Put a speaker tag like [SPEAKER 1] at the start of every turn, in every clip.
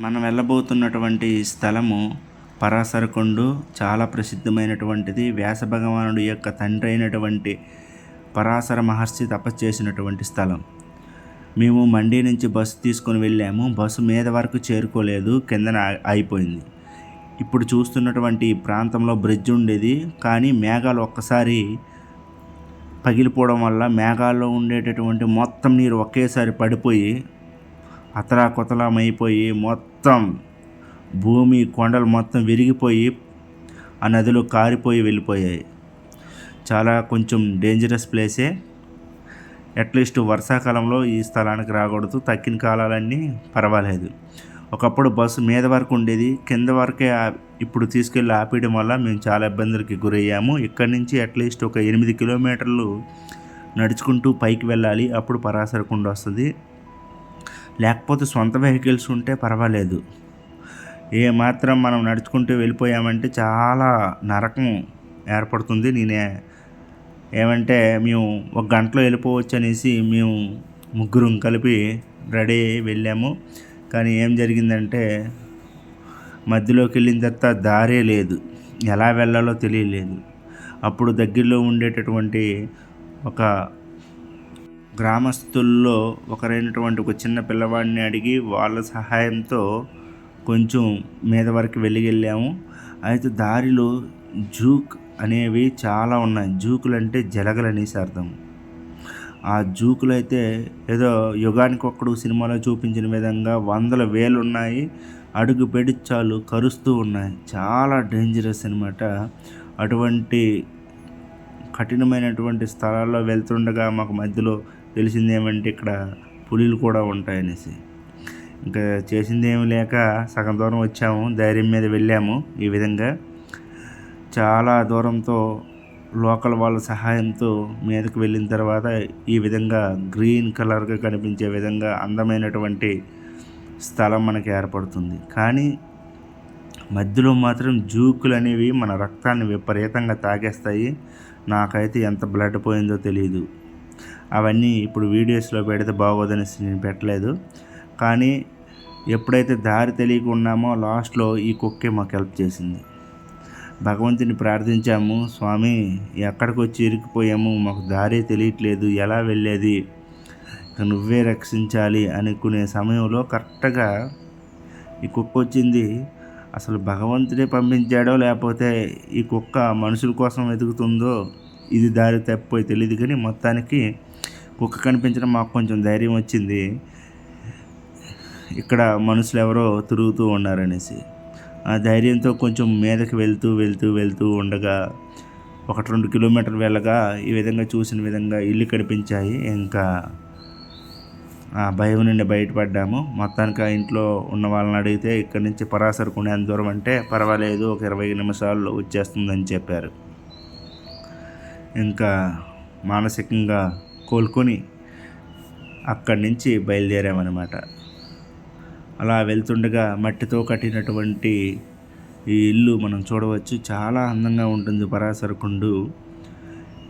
[SPEAKER 1] మనం వెళ్ళబోతున్నటువంటి స్థలము పరాశరకొండు చాలా ప్రసిద్ధమైనటువంటిది. వ్యాస భగవానుడి యొక్క తండ్రి అయినటువంటి పరాశర మహర్షి తపస్సు చేసినటువంటి స్థలం. మేము మండి నుంచి బస్సు తీసుకొని వెళ్ళాము. బస్సు మీద వరకు చేరుకోలేదు. కిందన అయిపోయింది. ఇప్పుడు చూస్తున్నటువంటి ఈ ప్రాంతంలో బ్రిడ్జ్ ఉండేది. కానీ మేఘాలు ఒక్కసారి పగిలిపోవడం వల్ల మేఘాల్లో ఉండేటటువంటి మొత్తం నీరు ఒకేసారి పడిపోయి అతలాకుతలమైపోయి మొత్తం మొత్తం భూమి కొండలు మొత్తం విరిగిపోయి ఆ నదిలో కారిపోయి వెళ్ళిపోయాయి. చాలా కొంచెం డేంజరస్ ప్లేసే అట్లీస్ట్ వర్షాకాలంలో ఈ స్థలానికి రాకూడదు. తక్కిన కాలాలన్నీ పర్వాలేదు. ఒకప్పుడు బస్సు మీద వరకు ఉండేది. కింద వరకే ఇప్పుడు తీసుకెళ్ళి ఆపేయడం వల్ల మేము చాలా ఇబ్బందులకి గురయ్యాము. ఇక్కడి నుంచి అట్లీస్ట్ ఒక ఎనిమిది కిలోమీటర్లు నడుచుకుంటూ పైకి వెళ్ళాలి. అప్పుడు పరాసరకుండా వస్తుంది. లేకపోతే సొంత వెహికల్స్ ఉంటే పర్వాలేదు. ఏ మాత్రం మనం నడుచుకుంటూ వెళ్ళిపోయామంటే చాలా నరకం ఏర్పడుతుంది. నేనే ఏమంటే మేము ఒక గంటలో వెళ్ళిపోవచ్చు అనేసి మేము ముగ్గురం కలిపి రెడీ అయ్యి వెళ్ళాము. కానీ ఏం జరిగిందంటే మధ్యలోకి వెళ్ళిన తర్వాత దారే లేదు. ఎలా వెళ్ళాలో తెలియలేదు. అప్పుడు దగ్గరలో ఉండేటటువంటి ఒక గ్రామస్తుల్లో ఒకరైనటువంటి ఒక చిన్న పిల్లవాడిని అడిగి వాళ్ళ సహాయంతో కొంచెం మీద వరకు వెళ్ళికెళ్ళాము అయితే దారిలో జూక్ అనేవి చాలా ఉన్నాయి. జూకులు అంటే జలగలు అనేసి అర్థం. ఆ జూకులు అయితే ఏదో యుగానికి ఒక్కడు సినిమాలో చూపించిన విధంగా వందల వేలు ఉన్నాయి అడుగు పెడి చాలు కరుస్తూ ఉన్నాయి. చాలా డేంజరస్ అనమాట అటువంటి కఠినమైనటువంటి స్థలాల్లో వెళ్తుండగా మాకు మధ్యలో తెలిసింది ఏమంటే ఇక్కడ పులిలు కూడా ఉంటాయనేసి. ఇంకా చేసింది ఏమి లేక సగం దూరం వచ్చాము ధైర్యం మీద వెళ్ళాము ఈ విధంగా. చాలా దూరంతో లోకల్ వాళ్ళ సహాయంతో మీదకి వెళ్ళిన తర్వాత ఈ విధంగా గ్రీన్ కలర్గా కనిపించే విధంగా అందమైనటువంటి స్థలం మనకి ఏర్పడుతుంది. కానీ మధ్యలో మాత్రం జూకులు అనేవి మన రక్తాన్ని విపరీతంగా తాగేస్తాయి. నాకైతే ఎంత బ్లడ్ పోయిందో తెలియదు అవన్నీ ఇప్పుడు వీడియోస్లో పెడితే బాగోదనేసి నేను పెట్టలేదు. కానీ ఎప్పుడైతే దారి తెలియకున్నామో లాస్ట్లో ఈ కుక్కే మాకు హెల్ప్ చేసింది. భగవంతుని ప్రార్థించాము స్వామి ఎక్కడికి వచ్చి ఇరికిపోయాము? మాకు దారే తెలియట్లేదు. ఎలా వెళ్ళేది? నువ్వే రక్షించాలి అనుకునే సమయంలో కరెక్ట్గా ఈ కుక్క వచ్చింది. అసలు భగవంతుడే పంపించాడో లేకపోతే ఈ కుక్క మనుషుల కోసం వెతుకుతుందో ఇది దారి తప్పిపోయి తెలియదు కానీ మొత్తానికి కుక్క కనిపించడం మాకు కొంచెం ధైర్యం వచ్చింది. ఇక్కడ మనుషులు ఎవరో తిరుగుతూ ఉన్నారనేసి. ఆ ధైర్యంతో కొంచెం మీదకి వెళ్తూ వెళ్తూ వెళ్తూ ఉండగా ఒకటి రెండు కిలోమీటర్లు వెళ్ళగా ఈ విధంగా చూసిన విధంగా ఇల్లు కనిపించాయి. ఇంకా ఆ భయం నుండి బయటపడ్డాము. మొత్తానికి ఆ ఇంట్లో ఉన్న వాళ్ళని అడిగితే ఇక్కడి నుంచి పరాసర ఎంత దూరం అంటే పర్వాలేదు ఒక ఇరవై నిమిషాల్లో వచ్చేస్తుందని చెప్పారు. ఇంకా మానసికంగా కోలుకొని అక్కడి నుంచి బయలుదేరామన్నమాట. అలా వెళ్తుండగా మట్టితో కట్టినటువంటి ఈ ఇల్లు మనం చూడవచ్చు. చాలా అందంగా ఉంటుంది పరాసరకుండు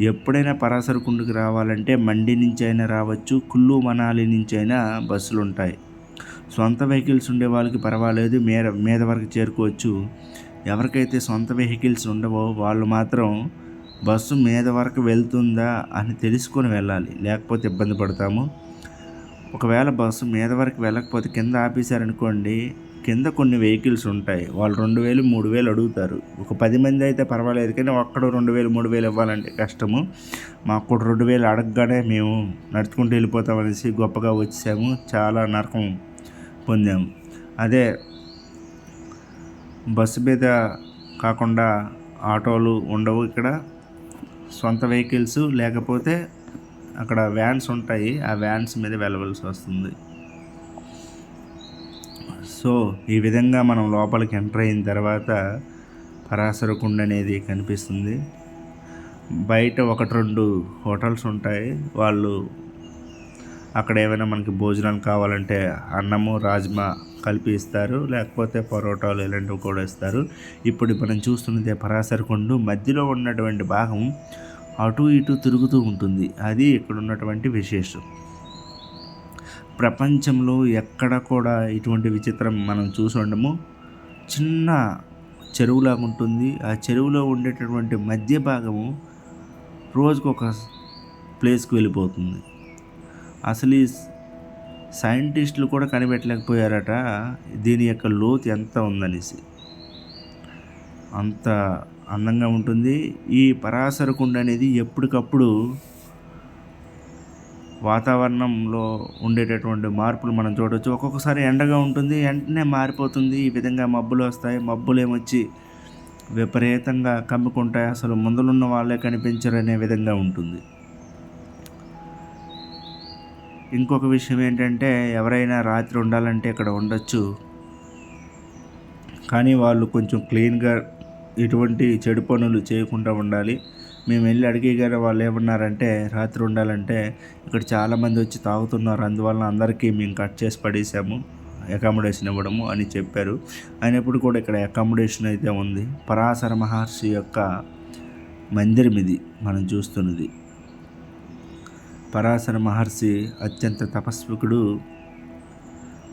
[SPEAKER 1] ఎప్పుడైనా పరాసరకుండుకి రావాలంటే మండి నుంచి అయినా రావచ్చు కుల్లు మనాలి నుంచి అయినా బస్సులు ఉంటాయి సొంత వెహికల్స్ ఉండే వాళ్ళకి పర్వాలేదు మీద మీద వరకు చేరుకోవచ్చు. ఎవరికైతే సొంత వెహికల్స్ ఉండవో వాళ్ళు మాత్రం బస్సు మీద వరకు వెళ్తుందా అని తెలుసుకొని వెళ్ళాలి. లేకపోతే ఇబ్బంది పడతాము. ఒకవేళ బస్సు మీద వరకు వెళ్ళకపోతే కింద ఆపేశారనుకోండి కింద కొన్ని వెహికల్స్ ఉంటాయి. వాళ్ళు రెండు వేలు మూడు వేలు అడుగుతారు. ఒక పది మంది అయితే పర్వాలేదు కానీ ఒక్కడు రెండు వేలు మూడు వేలు ఇవ్వాలంటే కష్టము. మాకు కూడా రెండు వేలు అడగగానే మేము నడుచుకుంటూ వెళ్ళిపోతాం అనేసి గొప్పగా వచ్చాము. చాలా నరకం పొందాము అదే బస్సు మీద కాకుండా ఆటోలు ఉండవు ఇక్కడ. సొంత వెహికల్స్ లేకపోతే అక్కడ వ్యాన్స్ ఉంటాయి ఆ వ్యాన్స్ మీద వెళ్ళవలసి వస్తుంది. సో ఈ విధంగా మనం లోపలికి ఎంటర్ అయిన తర్వాత పరాశర కుండ అనేది కనిపిస్తుంది. బయట ఒకటి రెండు హోటల్స్ ఉంటాయి. వాళ్ళు అక్కడ ఏమైనా మనకి భోజనాలు కావాలంటే అన్నము రాజ్మా కలిపి ఇస్తారు. లేకపోతే పరోటాలు ఇలాంటివి కూడా ఇస్తారు. ఇప్పుడు మనం చూస్తున్నది పరాసర కొండు మధ్యలో ఉన్నటువంటి భాగం అటు ఇటు తిరుగుతూ ఉంటుంది. అది ఇక్కడ ఉన్నటువంటి విశేషం. ప్రపంచంలో ఎక్కడ కూడా ఇటువంటి విచిత్రం మనం చూసి ఉండము. చిన్న చెరువులాగా ఉంటుంది. ఆ చెరువులో ఉండేటటువంటి మధ్య భాగము రోజుకు ఒక ప్లేస్కి వెళ్ళిపోతుంది. అసలు ఈ సైంటిస్టులు కూడా కనిపెట్టలేకపోయారట దీని యొక్క లోతు ఎంత ఉందనేసి. అంత అందంగా ఉంటుంది. ఈ పరాశర కుండ అనేది ఎప్పటికప్పుడు వాతావరణంలో ఉండేటటువంటి మార్పులు మనం చూడవచ్చు ఒక్కొక్కసారి ఎండగా ఉంటుంది వెంటనే మారిపోతుంది. ఈ విధంగా మబ్బులు వస్తాయి. మబ్బులు ఏమొచ్చి విపరీతంగా కమ్ముకుంటాయి. అసలు ముందులున్న వాళ్ళే కనిపించరు అనే విధంగా ఉంటుంది. ఇంకొక విషయం ఏంటంటే ఎవరైనా రాత్రి ఉండాలంటే ఇక్కడ ఉండొచ్చు. కానీ వాళ్ళు కొంచెం క్లీన్గా ఎటువంటి చెడు పనులు చేయకుండా ఉండాలి. మేము వెళ్ళి అడిగేగానే వాళ్ళు ఏమన్నారంటే రాత్రి ఉండాలంటే ఇక్కడ చాలామంది వచ్చి తాగుతున్నారు. అందువలన అందరికీ మేము కట్ చేసి పడేసాము అకామిడేషన్ ఇవ్వడము అని చెప్పారు. అయినప్పుడు కూడా ఇక్కడ అకామిడేషన్ అయితే ఉంది. పరాశర మహర్షి యొక్క మందిరం ఇది మనం చూస్తున్నది. పరాశర మహర్షి అత్యంత తపస్వికుడు.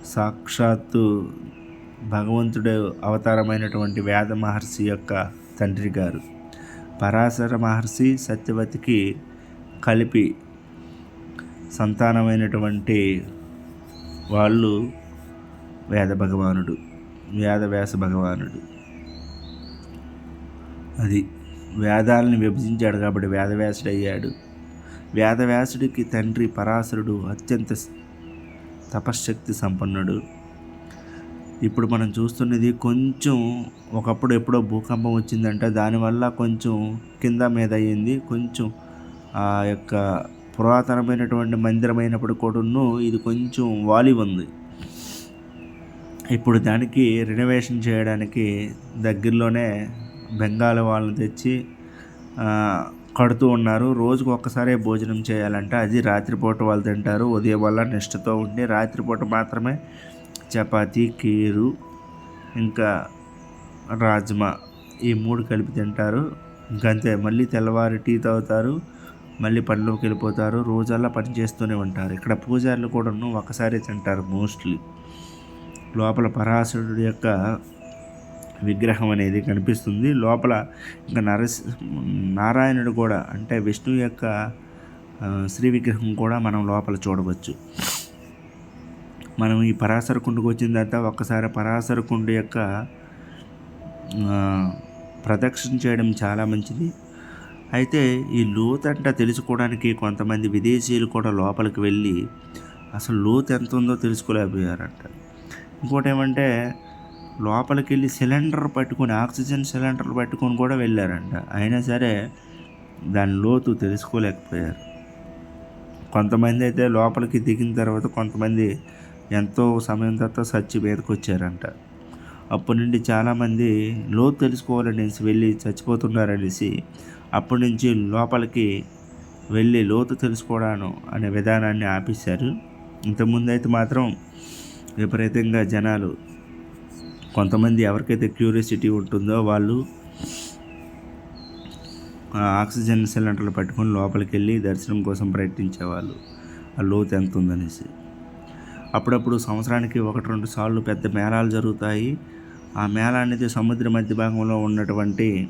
[SPEAKER 1] సాక్షాత్తు భగవంతుడు అవతారమైనటువంటి వేద మహర్షి యొక్క తండ్రి గారు. పరాశర మహర్షి సత్యవతికి కలిపి సంతానమైనటువంటి వాళ్ళు వేద భగవానుడు వేద వ్యాస భగవానుడు. అది వేదాలను విభజించాడు కాబట్టి వేదవ్యాసుడు అయ్యాడు వేదవ్యాసుడికి తండ్రి పరాశరుడు అత్యంత తపశ్శక్తి సంపన్నుడు. ఇప్పుడు మనం చూస్తున్నది కొంచెం ఒకప్పుడు ఎప్పుడో భూకంపం వచ్చిందంటే. దానివల్ల కొంచెం కింద మీద అయ్యింది కొంచెం ఆ యొక్క పురాతనమైనటువంటి మందిరం అయినప్పుడు కూడాను ఇది కొంచెం వాలి ఉంది. ఇప్పుడు దానికి రెనోవేషన్ చేయడానికి దగ్గరలోనే బెంగాల్ వాళ్ళని తెచ్చి కడుతూ ఉన్నారు. రోజుకు ఒక్కసారే భోజనం చేయాలంటే. అది రాత్రిపూట వాళ్ళు తింటారు. ఉదయం వల్ల నిష్టతో ఉండి రాత్రిపూట మాత్రమే చపాతి కీరు ఇంకా రాజ్మా ఈ మూడు కలిపి తింటారు. ఇంకంతే. మళ్ళీ తెల్లవారి టీ తాగుతారు. మళ్ళీ పనిలోకి వెళ్ళిపోతారు. రోజల్లా పని చేస్తూనే ఉంటారు. ఇక్కడ పూజారులు కూడాను ఒకసారి తింటారు మోస్ట్లీ. లోపల పరాశరుడు యొక్క విగ్రహం అనేది కనిపిస్తుంది. లోపల ఇంకా నరసి నారాయణుడు కూడా అంటే విష్ణువు యొక్క శ్రీ విగ్రహం కూడా మనం లోపల చూడవచ్చు. మనం ఈ పరాశర కుండకు వచ్చిన తర్వాత ఒక్కసారి పరాశర కుండ యొక్క ప్రదక్షిణ చేయడం చాలా మంచిది. అయితే ఈ లోతంట తెలుసుకోవడానికి కొంతమంది విదేశీయులు కూడా లోపలికి వెళ్ళి అసలు లోతు ఎంత ఉందో తెలుసుకోలేకపోయారంట. ఇంకోటి ఏమంటే లోపలికి వెళ్ళి సిలిండర్ పట్టుకొని ఆక్సిజన్ సిలిండర్లు పట్టుకొని కూడా వెళ్ళారంట. అయినా సరే దాని లోతు తెలుసుకోలేకపోయారు. కొంతమంది అయితే లోపలికి దిగిన తర్వాత కొంతమంది ఎంతో సమయం తర్వాత సచ్చి మీదకి వచ్చారంట అప్పటి నుండి చాలామంది లోతు తెలుసుకోవాలనేసి వెళ్ళి చచ్చిపోతున్నారనేసి అప్పటి నుంచి లోపలికి వెళ్ళి లోతు తెలుసుకోవడాను అనే విధానాన్ని ఆపేశారు. ఇంతకుముందు అయితే మాత్రం విపరీతంగా జనాలు కొంతమంది ఎవరికైతే క్యూరియాసిటీ ఉంటుందో వాళ్ళు ఆక్సిజన్ సిలిండర్లు పట్టుకొని లోపలికి వెళ్ళి దర్శనం కోసం ప్రయత్నించేవాళ్ళు. ఆ లోతు ఎంత ఉందనేసి. అప్పుడప్పుడు సంవత్సరానికి ఒకటి రెండు సార్లు పెద్ద మేళాలు జరుగుతాయి. ఆ మేళ అనేది సముద్ర మధ్య భాగంలో ఉన్నటువంటి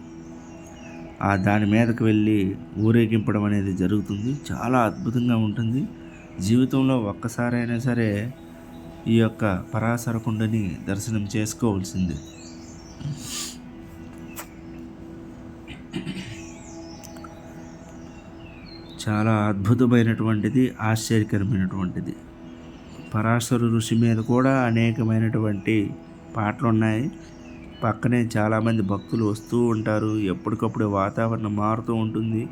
[SPEAKER 1] ఆ దాని మీదకు వెళ్ళి ఊరేగింపడం అనేది జరుగుతుంది. చాలా అద్భుతంగా ఉంటుంది. జీవితంలో ఒక్కసారైనా సరే ఈ యొక్క పరాశర కుండని దర్శనం చేసుకోవాల్సింది. చాలా అద్భుతమైనటువంటిది ఆశ్చర్యకరమైనటువంటిది. పరాశర ఋషి మీద కూడా అనేకమైనటువంటి పాటలు ఉన్నాయి పక్కనే చాలామంది భక్తులు వస్తూ ఉంటారు. ఎప్పటికప్పుడు వాతావరణం మారుతూ ఉంటుంది.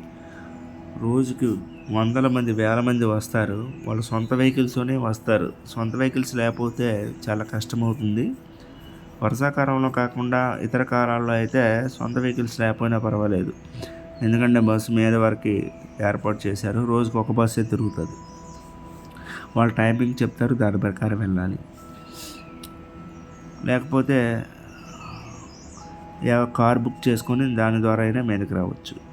[SPEAKER 1] రోజుకి వందల మంది వేల మంది వస్తారు. వాళ్ళు సొంత వెహికల్స్తోనే వస్తారు. సొంత వెహికల్స్ లేకపోతే చాలా కష్టమవుతుంది. వర్షాకాలంలో కాకుండా ఇతర కాలాల్లో అయితే సొంత వెహికల్స్ లేకపోయినా పర్వాలేదు. ఎందుకంటే బస్సు మీద వరకు ఏర్పాటు చేశారు. రోజుకు ఒక బస్సే తిరుగుతుంది. వాళ్ళు టైమింగ్ చెప్తారు. దాని ప్రకారం వెళ్ళాలి. లేకపోతే కార్ బుక్ చేసుకొని దాని ద్వారా అయినా మీదకి రావచ్చు.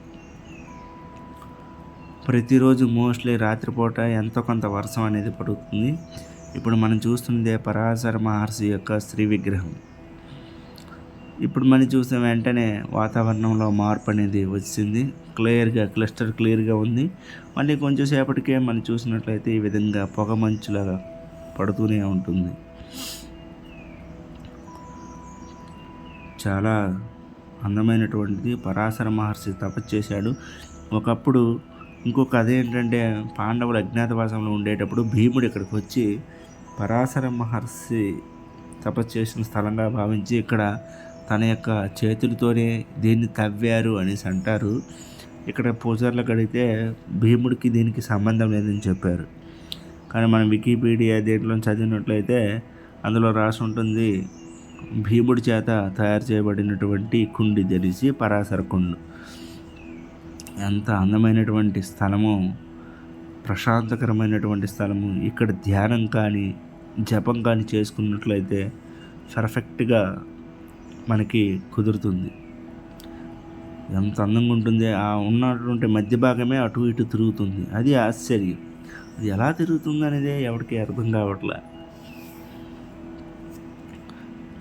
[SPEAKER 1] ప్రతిరోజు మోస్ట్లీ రాత్రిపూట ఎంతో కొంత వర్షం అనేది పడుతుంది. ఇప్పుడు మనం చూస్తుందే పరాశర మహర్షి యొక్క స్త్రీ విగ్రహం. ఇప్పుడు మనం చూసిన వెంటనే వాతావరణంలో మార్పు అనేది వచ్చింది. క్లియర్గా క్లస్టర్ క్లియర్గా ఉంది. మళ్ళీ కొంచెం సేపటికే మనం చూసినట్లయితే ఈ విధంగా పొగ మంచులాగా పడుతూనే ఉంటుంది. చాలా అందమైనటువంటిది పరాశర మహర్షి తపస్సు చేశాడు. ఒకప్పుడు ఇంకొక కథ ఏంటంటే పాండవులు అజ్ఞాతవాసంలో ఉండేటప్పుడు భీముడు ఇక్కడికి వచ్చి పరాశర మహర్షి తపస్సు చేసిన స్థలంగా భావించి ఇక్కడ తన యొక్క చేతులతోనే దీన్ని తవ్వారు అనేసి అంటారు. ఇక్కడ పూజార్లకు అడిగితే భీముడికి దీనికి సంబంధం లేదని చెప్పారు. కానీ మనం వికీపీడియా దీంట్లో చదివినట్లయితే అందులో రాసి ఉంటుంది భీముడి చేత తయారు చేయబడినటువంటి కుండి ధరిసి పరాశర కుండు. ఎంత అందమైనటువంటి స్థలము ప్రశాంతకరమైనటువంటి స్థలము ఇక్కడ ధ్యానం కానీ జపం కానీ చేసుకున్నట్లయితే పర్ఫెక్ట్గా మనకి కుదురుతుంది. ఎంత అందంగా ఉంటుంది ఆ ఉన్నటువంటి మధ్య భాగమే అటు ఇటు తిరుగుతుంది. అది ఆశ్చర్యం. అది ఎలా తిరుగుతుంది అనేది ఎవరికి అర్థం కావట్లే.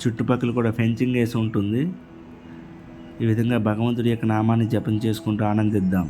[SPEAKER 1] చుట్టుపక్కల కూడా ఫెన్సింగ్ వేసి ఉంటుంది. ఈ విధంగా భగవంతుడి యొక్క నామాన్ని జపం చేసుకుంటూ ఆనందిద్దాం.